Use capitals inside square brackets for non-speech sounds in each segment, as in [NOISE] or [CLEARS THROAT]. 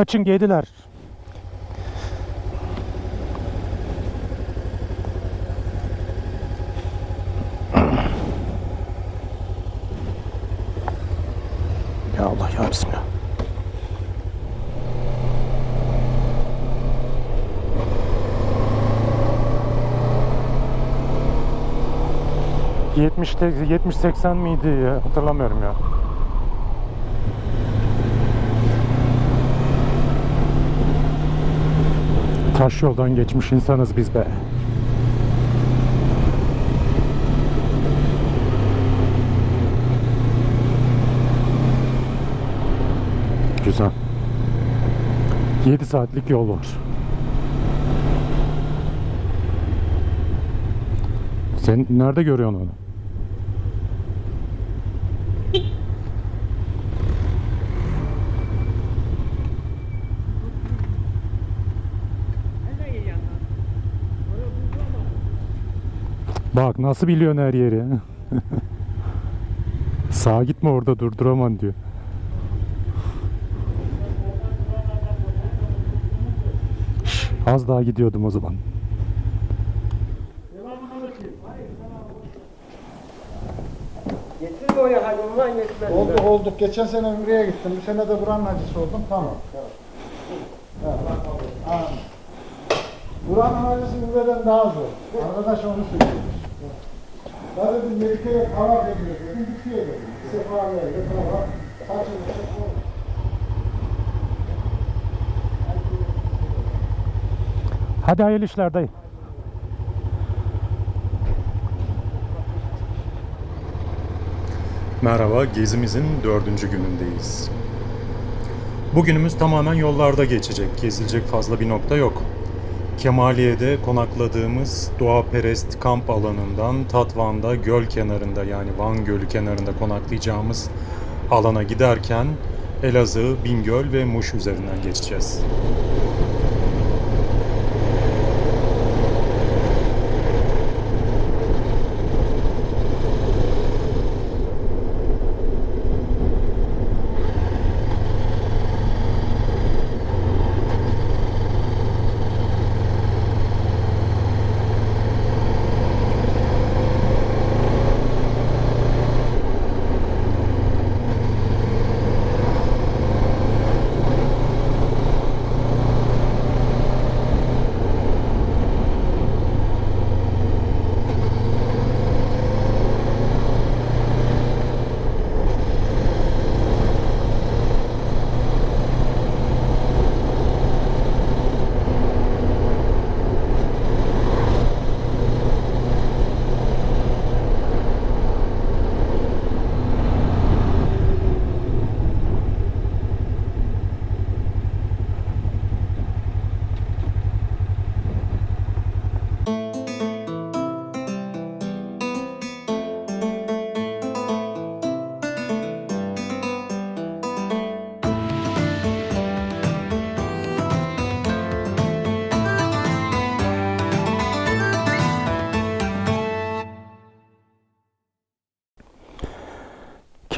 Kaçın gediler. [CLEARS THROAT] Ya Allah ya Bismillah. Yetmişte 70 80 miydi? Hatırlamıyorum ya. Taş yoldan geçmiş insanız biz be. Güzel. 7 saatlik yol var. Sen nerede görüyorsun onu? Bak nasıl biliyorsun her yeri. [LAUGHS] Sağa gitme orada durduramam diyor. Az daha gidiyordum o zaman. Getir oraya yetmez. Olduk. Geçen sene Ümre'ye gittim. Bu sene de buranın acısı oldum. Tamam. Evet. Buranın acısı Ümre'den daha zor. Arkadaş onu söylüyor. Ben dedim Melike'ye hava veriyor dedim. Bitiyor dedim. Sefa veriyor. Tamam. Saçını. Hadi hayırlı işler dayı. Merhaba, gezimizin dördüncü günündeyiz. Bugünümüz tamamen yollarda geçecek. Gezilecek fazla bir nokta yok. Kemaliye'de konakladığımız Doğaperest kamp alanından Tatvan'da göl kenarında yani Van Gölü kenarında konaklayacağımız alana giderken Elazığ, Bingöl ve Muş üzerinden geçeceğiz.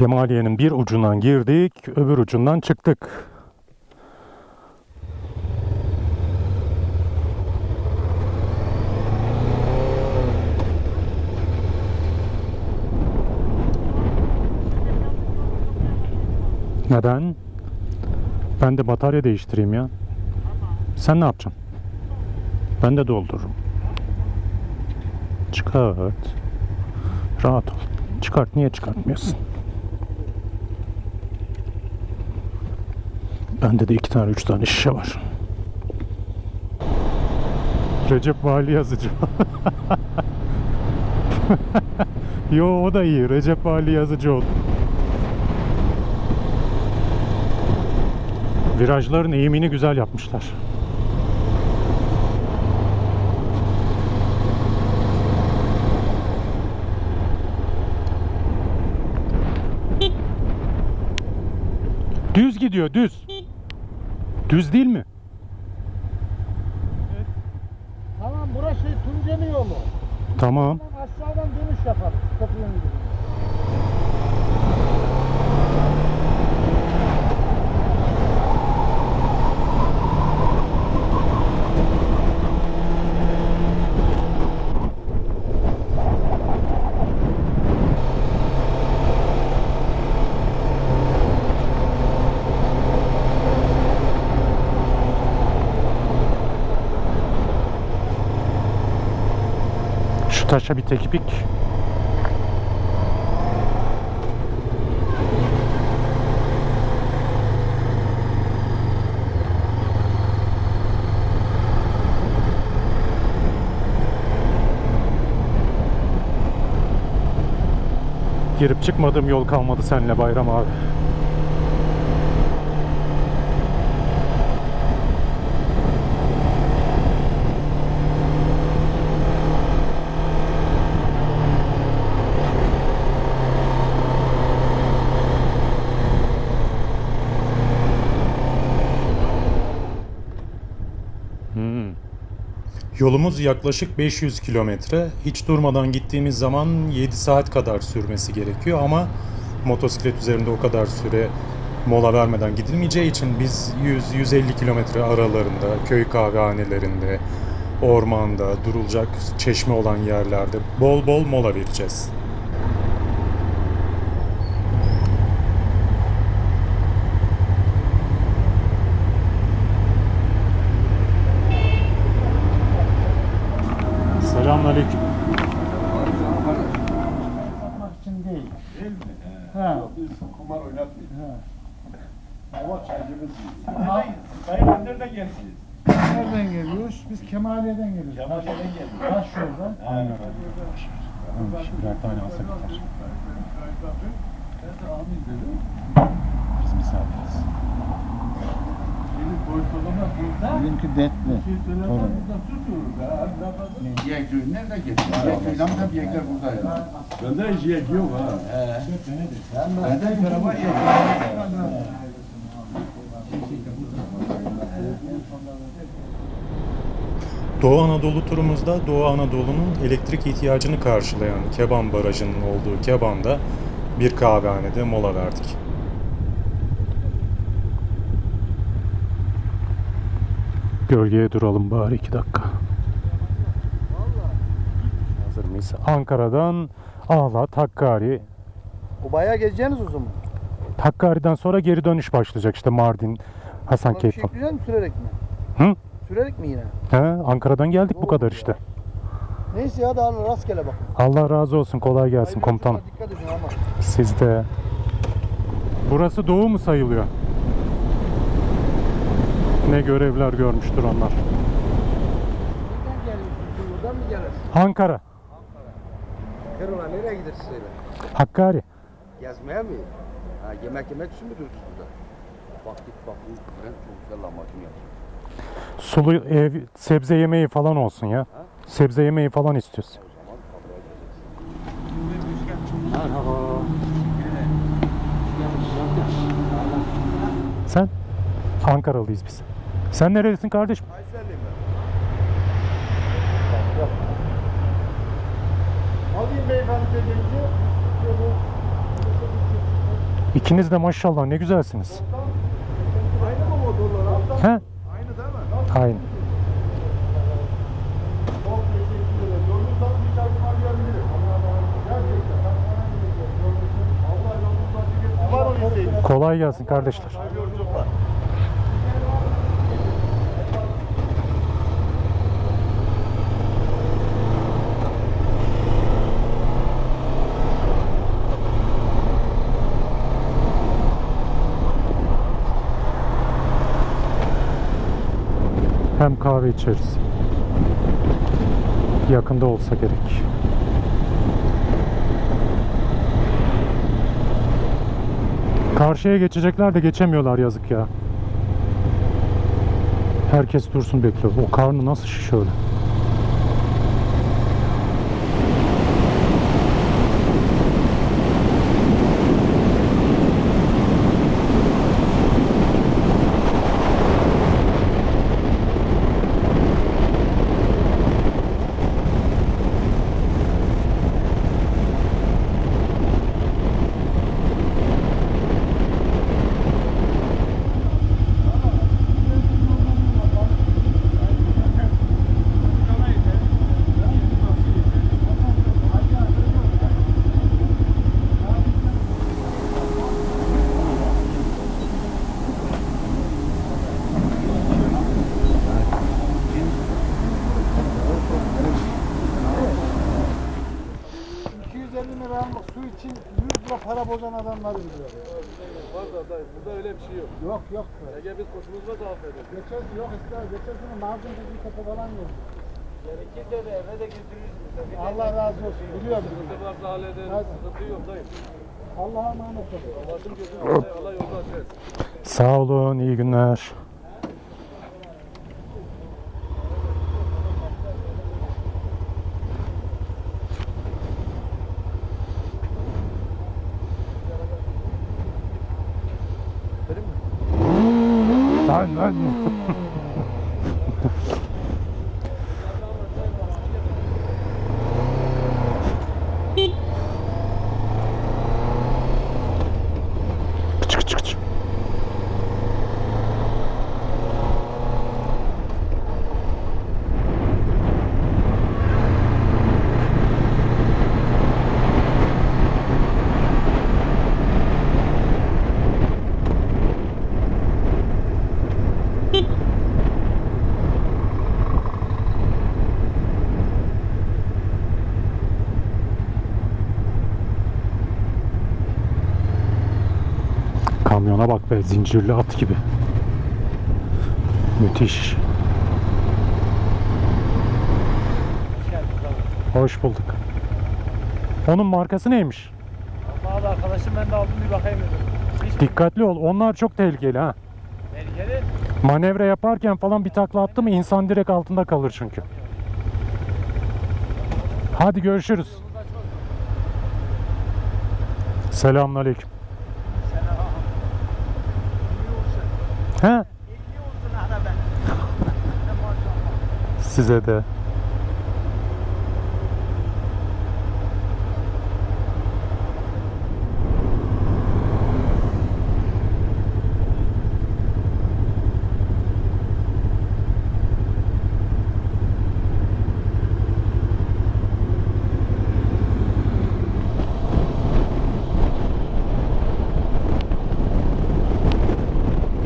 Kemaliye'nin bir ucundan girdik, öbür ucundan çıktık. Neden? Ben de batarya değiştireyim ya. Sen ne yapacaksın? Ben de doldururum. Çıkart. Rahat ol. Çıkart. Niye çıkartmıyorsun? Bende de iki tane, üç tane şişe var. Recep Vali yazıcı. [LAUGHS] Yo o da iyi. Recep Vali yazıcı oldu. Virajların eğimini güzel yapmışlar. Düz gidiyor, düz. Düz değil mi? Tamam burası Tunceli yolu. Tamam. Aşağıdan dönüş yaparız. Köprünün gibi. Taşa bir tekbik. Girip çıkmadığım yol kalmadı seninle Bayram abi. Yolumuz yaklaşık 500 kilometre. Hiç durmadan gittiğimiz zaman 7 saat kadar sürmesi gerekiyor ama motosiklet üzerinde o kadar süre mola vermeden gidilmeyeceği için biz 100-150 kilometre aralarında köy kahvehanelerinde, ormanda, durulacak çeşme olan yerlerde bol bol mola vereceğiz. Selamünaleyküm. Satmak için değil. Değil mi? He. Ha. Yok, Biz kumar oynatmıyoruz. Ha. Ama çaycımız Ha. Sayın nerede gelsiniz? Nereden geliyoruz? Biz Kemaliye'den geliyoruz. Kemaliye'den geliyoruz. Taş yoldan. Birer tane alsak yeter. Ben de amin dedim. Biz misafiriz. Benimki detli. Şey ha. Yiyek köyü nerede geçti? Yiyek köyü ama hep yiyekler burada ya. Bende hiç yiyek yok ha. Bende bir tane var yiyek. Doğu Anadolu turumuzda Doğu Anadolu'nun elektrik ihtiyacını karşılayan Keban Barajı'nın olduğu Keban'da bir kahvehanede mola verdik. Gölgeye duralım bari iki dakika. Hazır mıyız? Ankara'dan Ağlat, Hakkari. O bayağı gezeceğiniz o zaman. Hakkari'den sonra geri dönüş başlayacak işte Mardin, Hasankeyf şey falan. sürerek mi? Hı? Sürerek mi yine? He, Ankara'dan geldik bu kadar işte. Neyse ya daha rastgele bak. Allah razı olsun, kolay gelsin Ayrıca komutanım. Dikkat edin ama. Siz de. Burası doğu mu sayılıyor? Ne görevler görmüştür onlar. Nereden geliyorsun? Siz Buradan mı gelirsin? Ankara, Kırıla nereye gidersin öyle? Hakkari. Gezmeye mi? Ha, yemek yemek için mi duruyorsun burada? Baktık baktık. Ben çok güzel lahmacun yaptım. Sulu ev, sebze yemeği falan olsun ya. Sebze yemeği falan istiyoruz. Sen? Ankaralıyız biz. Sen nerelisin kardeşim? Kayserliyim ben. Alayım beyefendi dediğinizi. İkiniz de maşallah ne güzelsiniz. Aynı mı motorlar? He? İsteğiniz? Kolay gelsin kardeşler. Hem kahve içeriz. Yakında olsa gerek. Karşıya geçecekler de geçemiyorlar yazık ya. Herkes dursun bekliyor. O karnı nasıl şiş öyle? Fabrika bozan adamları biliyor. Var da dayı burada öyle bir şey yok. Yok yok. Ege biz kuşumuzla da affederiz. Geçen yok ister. Geçen sene mazlum bir tepe falan gördüm. İki tane eve de de. Bir Allah razı olsun. Biliyorum. Sıkıntı varsa hallederiz. Sıkıntı yok dayı. Allah'a emanet olun. Allah'ın gözünü. Allah yolda açarız. Sağ olun, iyi günler. Ben ben. Zincirli at gibi. Müthiş. Hoş bulduk. Onun markası neymiş? Valla arkadaşım ben de aldım bir bakayım dedim. Hiç Dikkatli ol. Onlar çok tehlikeli ha. tehlikeli. Manevra yaparken falan bir takla attı mı insan direkt altında kalır çünkü. Hadi görüşürüz. Selamünaleyküm. He? Size de.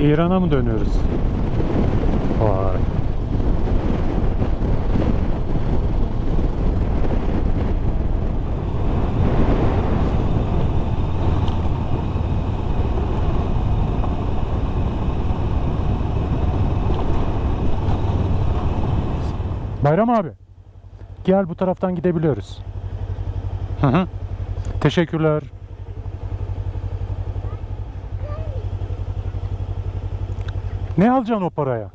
İran'a mı dönüyoruz? Vay. Bayram abi. Gel bu taraftan gidebiliyoruz. Hı hı. Teşekkürler. Ne alacaksın o paraya?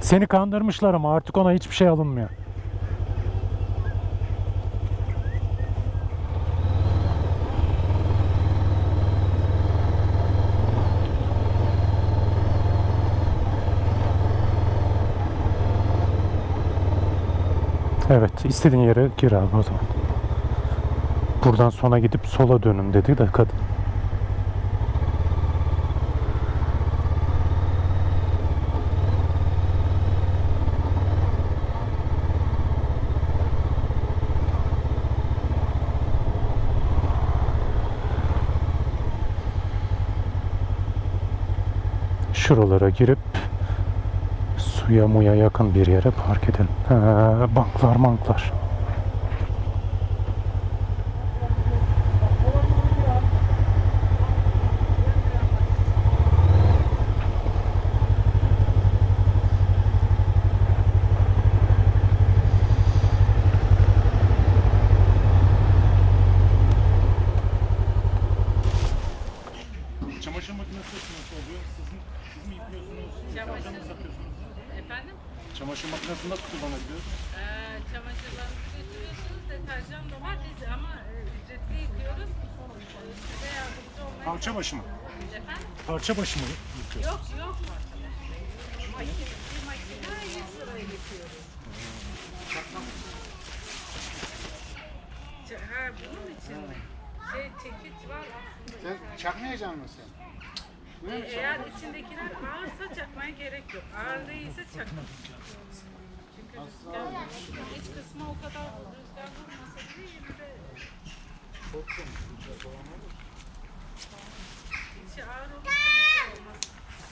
Seni kandırmışlar ama artık ona hiçbir şey alınmıyor. Evet, istediğin yere gir abi o zaman. Buradan sona gidip sola dönün dedi de kadın. Şuralara girip suya muya yakın bir yere park edelim. He, banklar manklar. Çamaşır makinesi nasıl oluyor? Sizin, siz mi yıkıyorsunuz? Çamaşır- mı satıyorsunuz? Efendim? Çamaşır makinesini nasıl kullanabiliyoruz? Ee, çamaşırlarınızı götürüyorsunuz. Deterjan da var biz ama e, ücretli yıkıyoruz. Ee, Size yardımcı olmaya Parça başı mı? Efendim? Parça başı mı yıkıyorsunuz? Yok yok. Makine, bir makine 100 liraya yıkıyoruz. Ha bunun için mi? Şey çekiç var aslında. Sen çakmayacaksın mı sen? E, eğer içindekiler ağırsa çakmaya gerek yok. Ağır değilse çakmak. Çünkü rüzgar, iç kısmı o kadar rüzgar vurmasa bile yine de içi ağır Ahnung.